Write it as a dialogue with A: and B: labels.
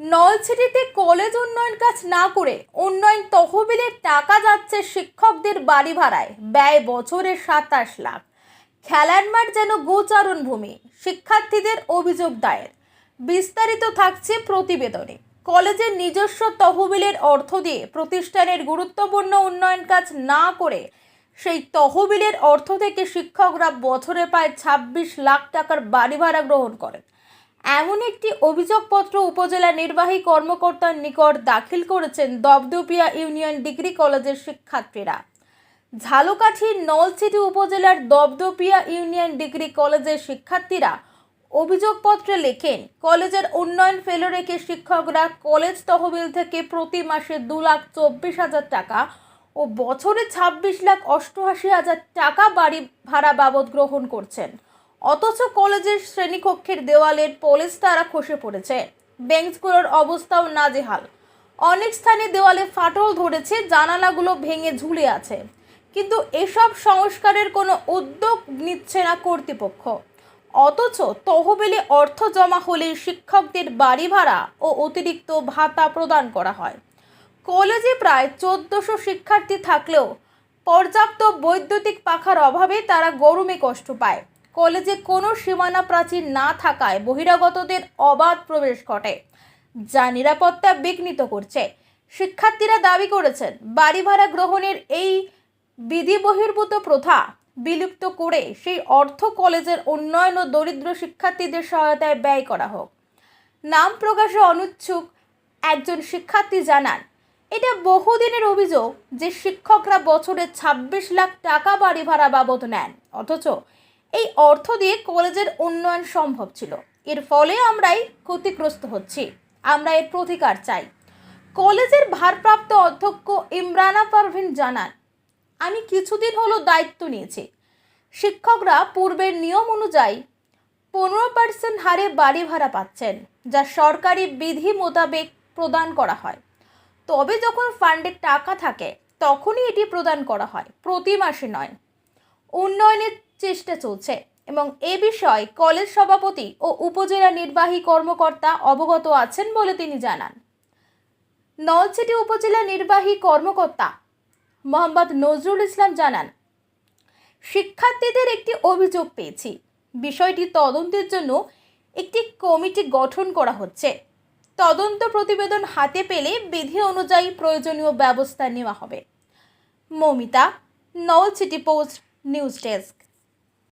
A: নলছিটিতে college উন্নয়ন কাজ না করে উন্নয়ন তহবিলের টাকা যাচ্ছে শিক্ষকদের বাড়ি ভাড়ায়। ব্যয় বছরে সাতাশ লাখ। খেলার মাঠ যেন গোচারণ ভূমি, শিক্ষার্থীদের অভিযোগ দায়ের। বিস্তারিত থাকছে প্রতিবেদনে। কলেজের নিজস্ব তহবিলের অর্থ দিয়ে প্রতিষ্ঠানের গুরুত্বপূর্ণ উন্নয়ন কাজ না করে সেই তহবিলের অর্থ থেকে শিক্ষকরা বছরে প্রায় ছাব্বিশ লাখ টাকার বাড়ি ভাড়া গ্রহণ করেন। এমন একটি অভিযোগপত্র উপজেলা নির্বাহী কর্মকর্তার নিকট দাখিল করেছেন দবদপিয়া ইউনিয়ন ডিগ্রি কলেজের শিক্ষার্থীরা। ঝালকাঠির নলছিটি উপজেলার দবদপিয়া ইউনিয়ন ডিগ্রি কলেজের শিক্ষার্থীরা অভিযোগপত্রে লেখেন, কলেজের উন্নয়ন ফেলে রেখে শিক্ষকরা কলেজ তহবিল থেকে প্রতি মাসে দু লাখ চব্বিশ হাজার টাকা ও বছরে ছাব্বিশ লাখ অষ্টআশি হাজার টাকা বাড়ি ভাড়া বাবদ গ্রহণ করছেন। অথচ কলেজের শ্রেণীকক্ষের দেওয়ালের পলিশ তারা খসে পড়েছে। বেঞ্চগুলোর অবস্থাও নাজেহাল। অনেক স্থানে দেওয়ালে ফাটল ধরেছে, জানালাগুলো ভেঙে ঝুলে আছে। কিন্তু এসব সংস্কারের কোনো উদ্যোগ নিচ্ছে না কর্তৃপক্ষ। অথচ তহবিলে অর্থ জমা হলে শিক্ষকদের বাড়ি ভাড়া ও অতিরিক্ত ভাতা প্রদান করা হয়। কলেজে প্রায় চোদ্দশো শিক্ষার্থী থাকলেও পর্যাপ্ত বৈদ্যুতিক পাখার অভাবে তারা গরমে কষ্ট পায়। কলেজে কোনো সীমানা প্রাচীর না থাকায় বহিরাগতদের অবাধ প্রবেশ ঘটে, যা নিরাপত্তা বিঘ্নিত করছে। শিক্ষার্থীরা দাবি করেছেন, বাড়ি ভাড়া গ্রহণের এই বিধি বহির্ভূত প্রথা বিলুপ্ত করে সেই অর্থ কলেজের উন্নয়ন ও দরিদ্র শিক্ষার্থীদের সহায়তায় ব্যয় করা হোক। নাম প্রকাশে অনুচ্ছুক একজন শিক্ষার্থী জানান, এটা বহুদিনের অভিযোগ যে শিক্ষকরা বছরে ছাব্বিশ লাখ টাকা বাড়ি ভাড়া বাবদ নেন, অথচ এই অর্থ দিয়ে কলেজের উন্নয়ন সম্ভব ছিল। এর ফলে আমরাই ক্ষতিগ্রস্ত হচ্ছি। আমরা এর প্রতিকার চাই। কলেজের ভারপ্রাপ্ত অধ্যক্ষ ইমরানা পারভিন জানান, আমি কিছুদিন হলো দায়িত্ব নিয়েছি। শিক্ষকরা পূর্বের নিয়ম অনুযায়ী পনেরো পার্সেন্ট হারে বাড়ি ভাড়া পাচ্ছেন, যা সরকারি বিধি মোতাবেক প্রদান করা হয়। তবে যখন ফান্ডের টাকা থাকে, তখনই এটি প্রদান করা হয়। প্রতি মাসে নয়। উন্নয়নের চেষ্টা চলছে এবং এ বিষয়ে কলেজ সভাপতি ও উপজেলা নির্বাহী কর্মকর্তা অবগত আছেন বলে তিনি জানান। নলছিটি উপজেলা নির্বাহী কর্মকর্তা মোহাম্মদ নজরুল ইসলাম জানান, শিক্ষার্থীদের একটি অভিযোগ পেয়েছি। বিষয়টি তদন্তের জন্য একটি কমিটি গঠন করা হচ্ছে। তদন্ত প্রতিবেদন হাতে পেলে বিধি অনুযায়ী প্রয়োজনীয় ব্যবস্থা নেওয়া হবে। Momita, Nalchity post. News desk